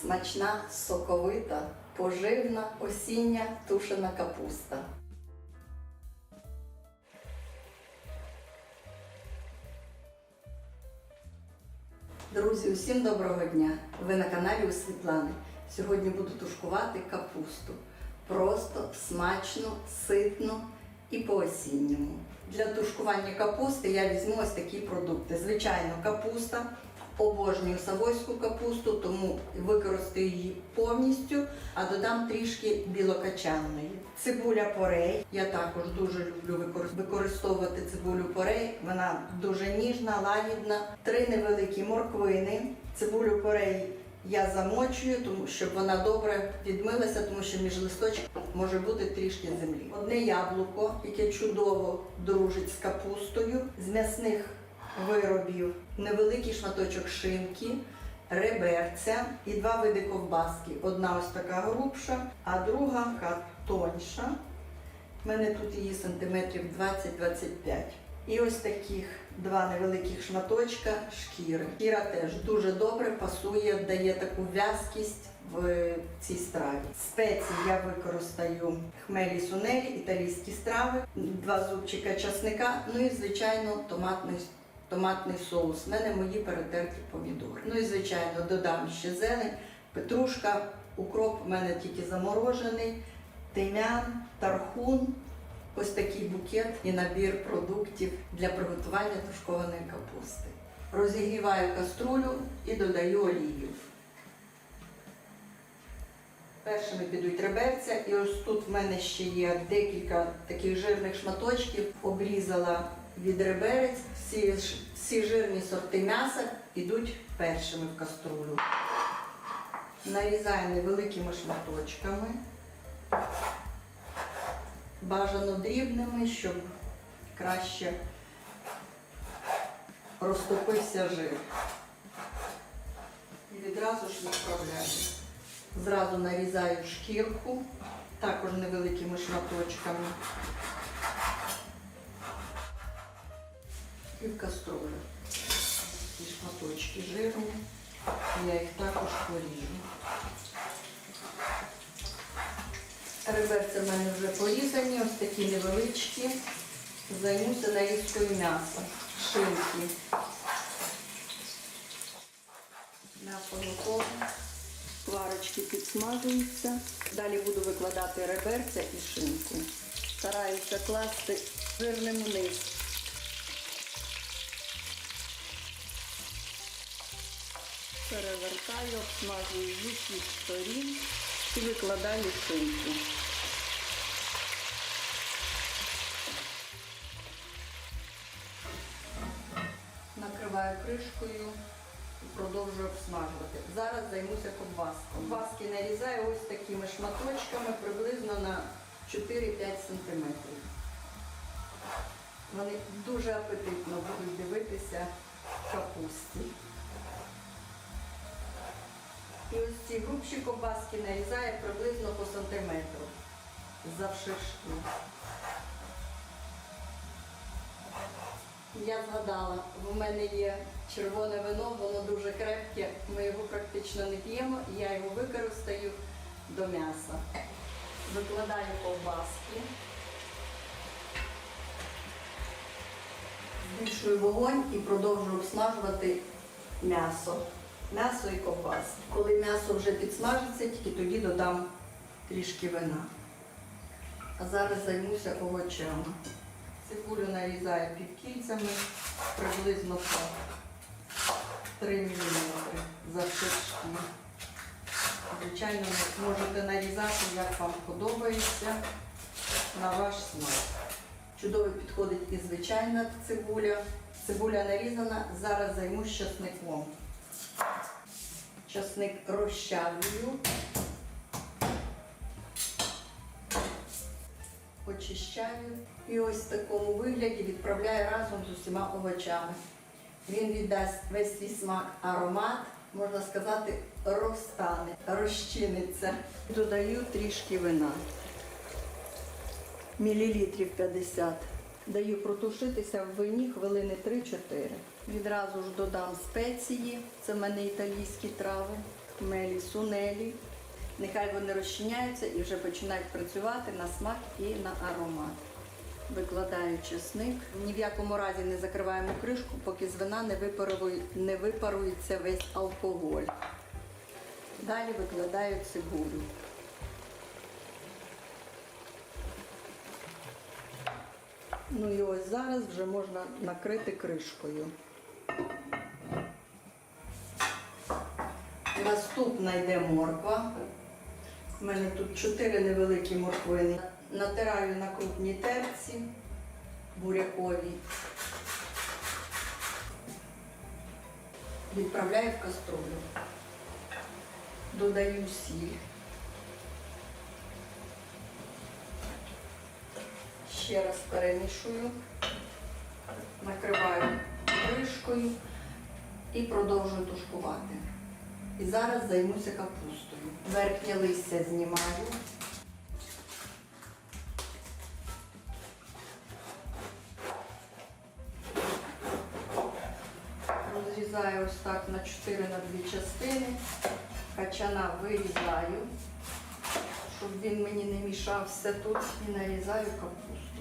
Смачна, соковита, поживна, осіння тушена капуста. Друзі, усім доброго дня! Ви на каналі у Світлани. Сьогодні буду тушкувати капусту. Просто, смачно, ситно і по-осінньому. Для тушкування капусти я візьму ось такі продукти. Звичайно, капуста. Обожнюю савойську капусту, тому використаю її повністю, а додам трішки білокачанної. Цибуля порей. Я також дуже люблю використовувати цибулю порей. Вона дуже ніжна, лагідна. Три невеликі морквини. Цибулю порей я замочую, тому щоб вона добре відмилася, тому що між листочків може бути трішки землі. Одне яблуко, яке чудово дружить з капустою, з м'ясних виробів, невеликий шматочок шинки, реберця і два види ковбаски. Одна ось така грубша, а друга така тоньша. У мене тут її сантиметрів 20-25. І ось таких два невеликих шматочка шкіри. Шкіра теж дуже добре пасує, дає таку в'язкість в цій страві. Спеції я використаю хмелі сунелі, італійські страви, два зубчика часника, ну і звичайно томатний, томатний соус. У мене мої перетерті помідори. Ну і звичайно додам ще зелень, петрушка, укроп у мене тільки заморожений, тим'ян, тархун. Ось такий букет і набір продуктів для приготування тушкованої капусти. Розігріваю каструлю і додаю олію. Першими підуть реберця, і ось тут в мене ще є декілька таких жирних шматочків. Обрізала від реберець. Всі, всі жирні сорти м'яса йдуть першими в каструлю. Нарізаю невеликими шматочками бажано дрібними, щоб краще розтопився жир. І відразу ж відправляю. Зразу нарізаю шкірку, також невеликими шматочками. І в каструлю. Ці шматочки жирні, я їх також поріжу. Реберця в мене вже порізані, ось такі невеличкі. Займуся нарізкою м'яса, шинки. М'ясо готове. Варочки підсмажуються. Далі буду викладати реберця і шинку. Стараюся класти жирним вниз. Перевертаю, обсмажую з усіх сторін і викладаю шинку. Накриваю кришкою і продовжую обсмажувати. Зараз займуся ковбаскою. Ковбаски нарізаю ось такими шматочками приблизно на 4-5 см. Вони дуже апетитно будуть дивитися в капусті. І ось ці грубші ковбаски нарізаю приблизно по сантиметру завширшки. Я згадала, в мене є червоне вино, воно дуже крепке, ми його практично не п'ємо, я його використаю до м'яса. Викладаю ковбаски. Збільшую вогонь і продовжую обсмажувати м'ясо. М'ясо і ковбаски. Коли м'ясо вже підсмажиться, тільки тоді додам трішки вина. А зараз займуся овочами. Цибулю нарізаю півкільцями, приблизно по 3 мм завширшки. Звичайно, можете нарізати, як вам подобається, на ваш смак. Чудово підходить і звичайна цибуля. Цибуля нарізана, зараз займусь часником. Часник розчавлюю. Очищаю і ось в такому вигляді відправляю разом з усіма овочами. Він віддасть весь свій смак, аромат, можна сказати, розтане, розчиниться. Додаю трішки вина. Мілілітрів 50. Даю протушитися в вині хвилини 3-4. Відразу ж додам спеції, це в мене італійські трави. мелі, сунелі. Нехай вони розчиняються і вже починають працювати на смак і на аромат. Викладаю чесник. Ні в якому разі не закриваємо кришку, поки з вина не, випарує- не випарується весь алкоголь. Далі викладаю цибулю. Ну і ось зараз вже можна накрити кришкою. Наступна йде морква. У мене тут чотири невеликі морквини. Натираю на крупній терці буряковій. Відправляю в каструлю. Додаю сіль. Ще раз перемішую, накриваю кришкою і продовжую тушкувати. І зараз займуся капустою. Верхнє листя знімаю. Розрізаю ось так на 4 на 2 частини. Качана вирізаю, щоб він мені не мішався тут і нарізаю капусту.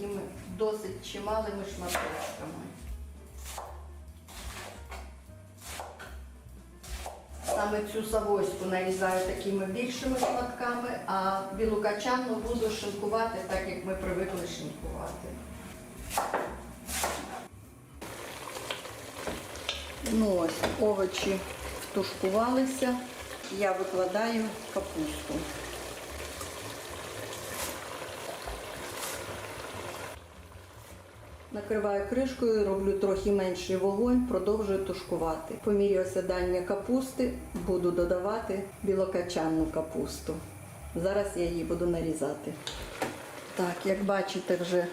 Такими досить чималими шматочками. Саме цю савоську нарізаю такими більшими шматками, а білу качану буду шинкувати так, як ми привикли шинкувати. Ну ось, овочі втушкувалися. Я викладаю капусту. Накриваю кришкою, роблю трохи менший вогонь, продовжую тушкувати. По мірі осідання капусти буду додавати білокачанну капусту. Зараз я її буду нарізати. Так, як бачите, вже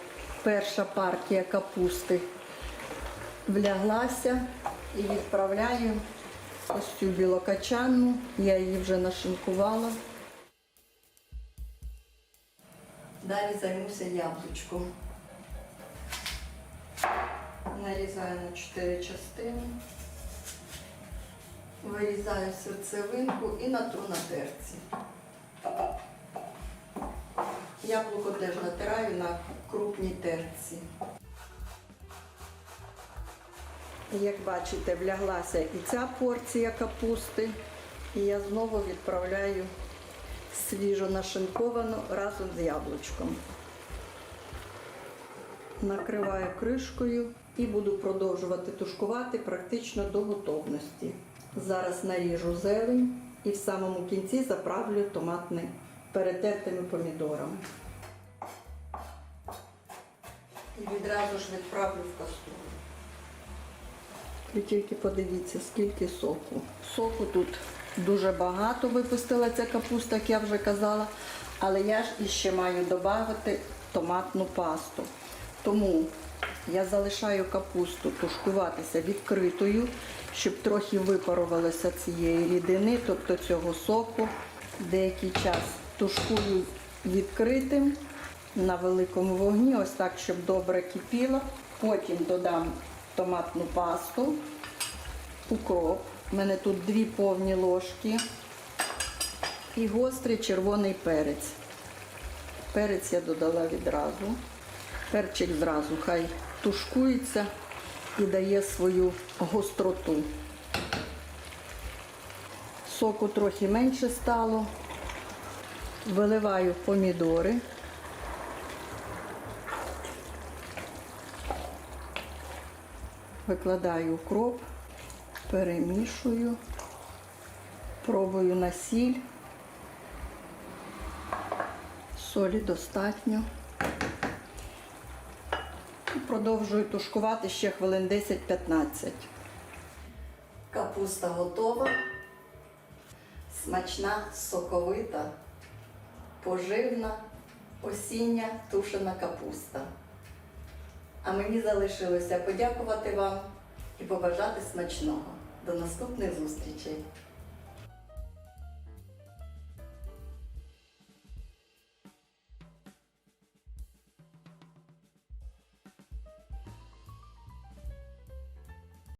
перша партія капусти вляглася і відправляю ось цю білокачанну. Я її вже нашинкувала. Далі займуся яблучком. Нарізаю на 4 частини. Вирізаю серцевинку і натру на терці. Яблуко теж натираю на крупній терці. Як бачите, вляглася і ця порція капусти, і я знову відправляю свіжо нашинковану разом з яблучком. Накриваю кришкою і буду продовжувати тушкувати практично до готовності. Зараз наріжу зелень і в самому кінці заправлю томатними перетертими помідорами. І відразу ж відправлю в каструлю. Ви тільки подивіться, скільки соку. Соку тут дуже багато випустила ця капуста, як я вже казала, але я ж іще маю додати томатну пасту. Тому я залишаю капусту тушкуватися відкритою, щоб трохи випарувалося цієї рідини, тобто цього соку. Деякий час тушкую відкритим на великому вогні, ось так, щоб добре кипіло. Потім додам томатну пасту, укроп. У мене тут дві повні ложки і гострий червоний перець. Перець я додала відразу. Перчик зразу хай тушкується і дає свою гостроту. Соку трохи менше стало. Виливаю помідори. Викладаю укроп, перемішую, пробую на сіль. Солі достатньо. Продовжую тушкувати ще хвилин 10-15. Капуста готова. Смачна, соковита, поживна, осіння тушена капуста. А мені залишилося подякувати вам і побажати смачного. До наступних зустрічей!